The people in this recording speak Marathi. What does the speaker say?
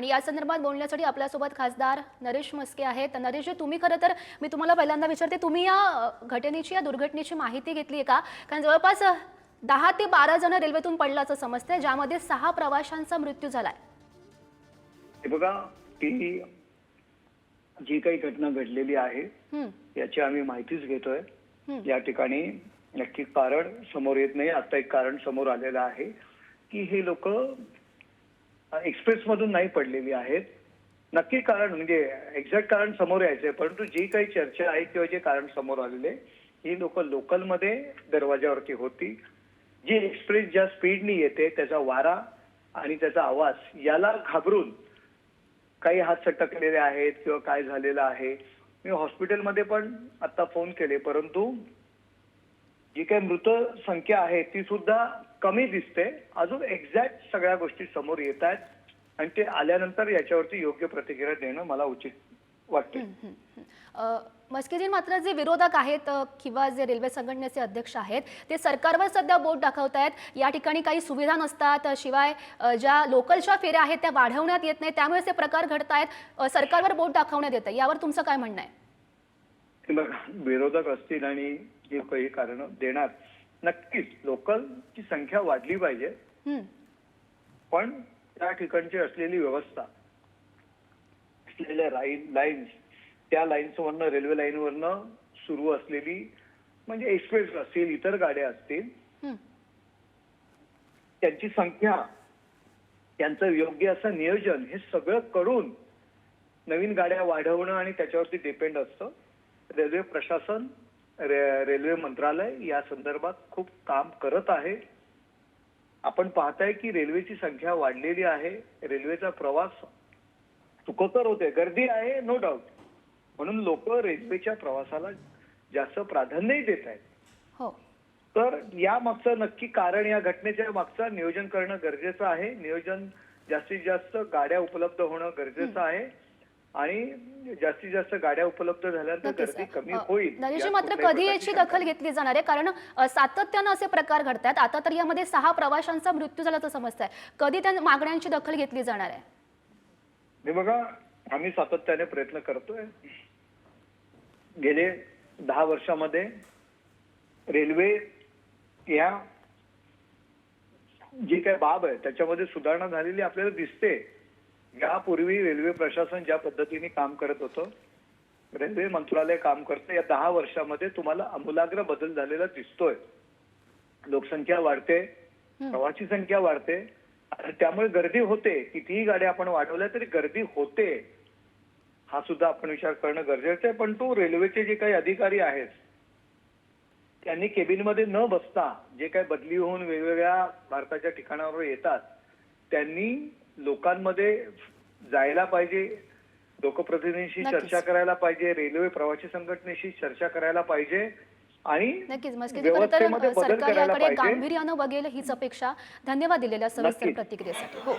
आणि या संदर्भात बोलण्यासाठी आपल्यासोबत खासदार नरेश मस्के आहेत. नरेशजी तुम्ही खरं तर मी तुम्हाला पहिल्यांदा विचारते तुम्ही या घटनेची या दुर्घटनेची माहिती घेतली आहे का? कारण जवळपास दहा ते बारा जण रेल्वेतून पडल्याचं समजतंय ज्यामध्ये सहा प्रवाशांचा मृत्यू झालाय. हे बघा ती जी काही घटना घडलेली आहे याची आम्ही माहितीच घेतोय. या ठिकाणी नक्की कारण समोर येत नाही. आता एक कारण समोर आलेलं आहे की हे लोक एक्सप्रेसमधून नाही पडलेली आहेत. नक्की कारण म्हणजे एक्झॅक्ट कारण समोर यायचंय परंतु जी काही चर्चा आहे किंवा जे कारण समोर आलेले ही लोक लोकलमध्ये दरवाजावरती होती. जी एक्सप्रेस ज्या स्पीडनी येते त्याचा वारा आणि त्याचा आवाज याला घाबरून काही हात सटकलेले आहेत किंवा काय झालेलं आहे. मी हॉस्पिटलमध्ये पण आता फोन केले परंतु जी काही मृत संख्या आहे ती सुद्धा कमी दिसते. अजून एक्झॅक्ट सगळ्या गोष्टी समोर येत आहेत आणि ते आल्यानंतर याच्यावरती योग्य प्रतिक्रिया देणं मला उचित वाटते हं, मात्र जे विरोधक आहेत किंवा जे रेल्वे संघटनेचे अध्यक्ष आहेत ते सरकारवर सध्या बोट दाखवत आहेत. या ठिकाणी काही सुविधा नसतात. शिवाय ज्या लोकलच्या फेऱ्या आहेत त्या वाढवण्यात येत नाही त्यामुळे ते प्रकार घडत आहेत सरकारवर बोट दाखवण्यात येतं यावर तुमचं काय म्हणणं आहे? बघा विरोधक असतील आणि जे काही कारण देणार नक्कीच लोकलची संख्या वाढली पाहिजे. पण त्या ठिकाणची असलेली व्यवस्था असलेल्या लाईन लाईन्स त्या लाईन्स वरनं रेल्वे लाईन वरनं सुरू असलेली म्हणजे एक्सप्रेस असतील इतर गाड्या असतील हं. त्यांची संख्या त्यांचं योग्य असं नियोजन हे सगळं करून नवीन गाड्या वाढवणं आणि त्याच्यावरती डिपेंड असतं. रेल्वे प्रशासन रे- रेल्वे मंत्रालय या संदर्भात खूप काम करत आहे. आपण पाहताय की रेल्वेची संख्या वाढलेली आहे. रेल्वेचा प्रवास सुखकर होते गर्दी आहे नो डाऊट म्हणून लोक रेल्वेच्या प्रवासाला जास्त प्राधान्यही देत आहेत. हो. तर या मागचं नक्की कारण या घटनेच्या मागचं नियोजन करणं गरजेचं आहे. नियोजन जास्तीत जास्त गाड्या उपलब्ध होणं गरजेचं आहे. आणि जास्तीत जास्त गाड्या उपलब्ध झाल्यानंतर नक्कीच. गर्दी कमी होईल मात्र कधी याची दखल घेतली जाणार आहे? कारण सातत्यानं असे प्रकार घडतात आता तर यामध्ये सहा प्रवाशांचा मृत्यू झाल्याचं समजतंय. कधी त्या मागण्यांची दखल घेतली जाणार आहे? हे बघा आम्ही सातत्याने प्रयत्न करतोय. गेले दहा वर्षामध्ये रेल्वे या जी काय बाब आहे त्याच्यामध्ये सुधारणा झालेली आपल्याला दिसते. यापूर्वी रेल्वे प्रशासन ज्या पद्धतीने काम करत होतं रेल्वे मंत्रालय काम करतं या दहा वर्षामध्ये तुम्हाला आमूलाग्र बदल झालेला दिसतोय. लोकसंख्या वाढते प्रवासी संख्या वाढते त्यामुळे गर्दी होते. कितीही गाड्या आपण वाढवल्या तरी गर्दी होते. हा सुद्धा आपण विचार करणं गरजेचं आहे पण तो रेल्वेचे जे काही अधिकारी आहेत त्यांनी केबिनमध्ये न बसता जे काही बदली होऊन वेगवेगळ्या भारताच्या ठिकाणावर येतात त्यांनी लोकांमध्ये जायला पाहिजे लोकप्रतिनिधींशी. चर्चा करायला पाहिजे रेल्वे प्रवासी संघटनेशी चर्चा करायला पाहिजे आणि नक्कीच सरकार याकडे गांभीर्यानं बघेल हीच अपेक्षा धन्यवाद दिलेल्या सविस्तर. प्रतिक्रियेसाठी हो